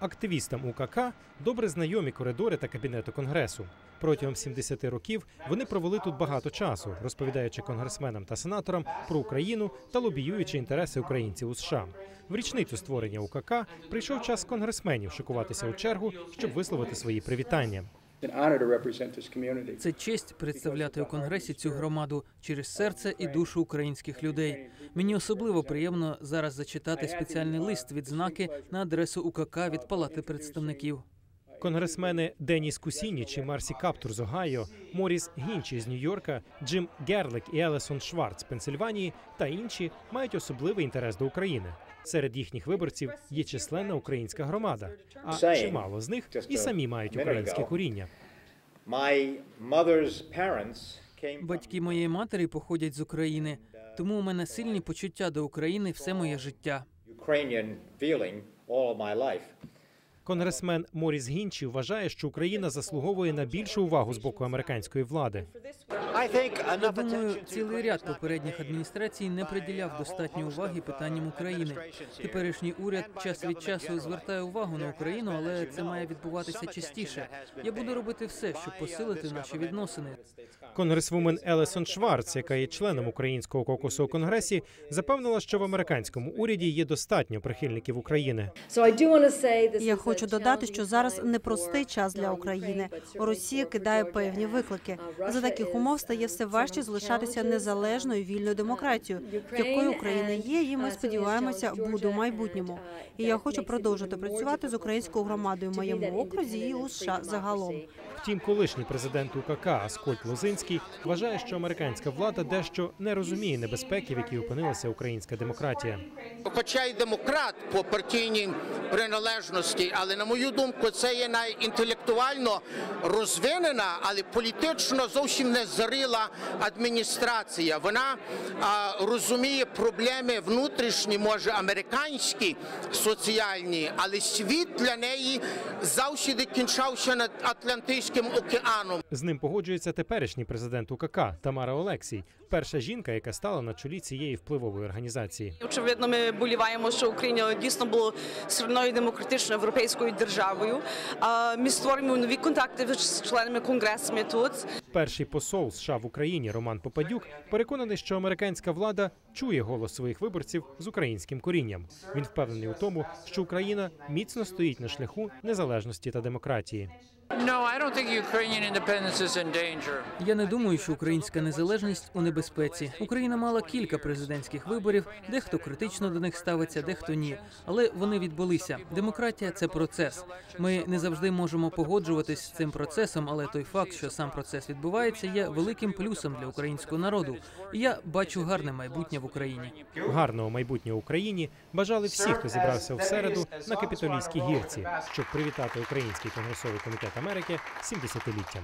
Активістам УКК добре знайомі коридори та кабінету конгресу. Протягом 70 років вони провели тут багато часу, розповідаючи конгресменам та сенаторам про Україну та лобіюючи інтереси українців у США. В річницю створення УКК прийшов час конгресменів шикуватися у чергу, щоб висловити свої привітання. Це честь представляти у конгресі цю громаду через серце і душу українських людей. Мені особливо приємно зараз зачитати спеціальний лист відзнаки на адресу УКК від Палати представників. Конгресмени Деніс Кусініч і Марсі Каптур з Огайо, Моріс Гінчі з Нью-Йорка, Джим Герлик і Елесон Шварц з Пенсильванії та інші мають особливий інтерес до України. Серед їхніх виборців є численна українська громада, а чимало з них і самі мають українське коріння. Батьки моєї матері походять з України, тому у мене сильні почуття до України все моє життя. Конгресмен Моріс Гінчі вважає, що Україна заслуговує на більшу увагу з боку американської влади. Я думаю, цілий ряд попередніх адміністрацій не приділяв достатньо уваги питанням України. Теперішній уряд час від часу звертає увагу на Україну, але це має відбуватися частіше. Я буду робити все, щоб посилити наші відносини. Конгресвумен Елесон Шварц, яка є членом українського кокусу у конгресі, запевнила, що в американському уряді є достатньо прихильників України. Я хочу додати, що зараз непростий час для України. Росія кидає певні виклики. За таких умов стає все важче залишатися незалежною вільною демократією, якою Україна є, і ми сподіваємося, буде у майбутньому. І я хочу продовжити працювати з українською громадою в моєму окрузі і у США загалом. Втім, колишній президент УКК Аскольд Лозинський вважає, що американська влада дещо не розуміє небезпеки, в якій опинилася українська демократія. хоча й демократ по партійній приналежності, але на мою думку, це є найінтелектуально розвинена, але політично зовсім не зрила адміністрація. Вона а, розуміє проблеми внутрішні, може американські, соціальні, але світ для неї завжди кінчався над Атлантичним океаном. З ним погоджується теперішній президент УКК Тамара Олексій, перша жінка, яка стала на чолі цієї впливової організації. Очевидно, ми боліваємо, що Україна дійсно була сильною демократичною європейською державою. А Ми створюємо нові контакти з членами конгресами тут. Перший посол США в Україні Роман Попадюк переконаний, що американська влада чує голос своїх виборців з українським корінням. Він впевнений у тому, що Україна міцно стоїть на шляху незалежності та демократії. Я не думаю, що українська незалежність у небезпеці. Україна мала кілька президентських виборів, дехто критично до них ставиться, дехто ні. Але вони відбулися. Демократія це процес. Ми не завжди можемо погоджуватись з цим процесом, але той факт, що сам процес відбувається, є великим плюсом для українського народу. І я бачу гарне майбутнє в Україні. Гарного майбутнього Україні бажали всі, хто зібрався в середу на капітолійській гірці, щоб привітати Український конгресовий комітет Америки з 70-літтям.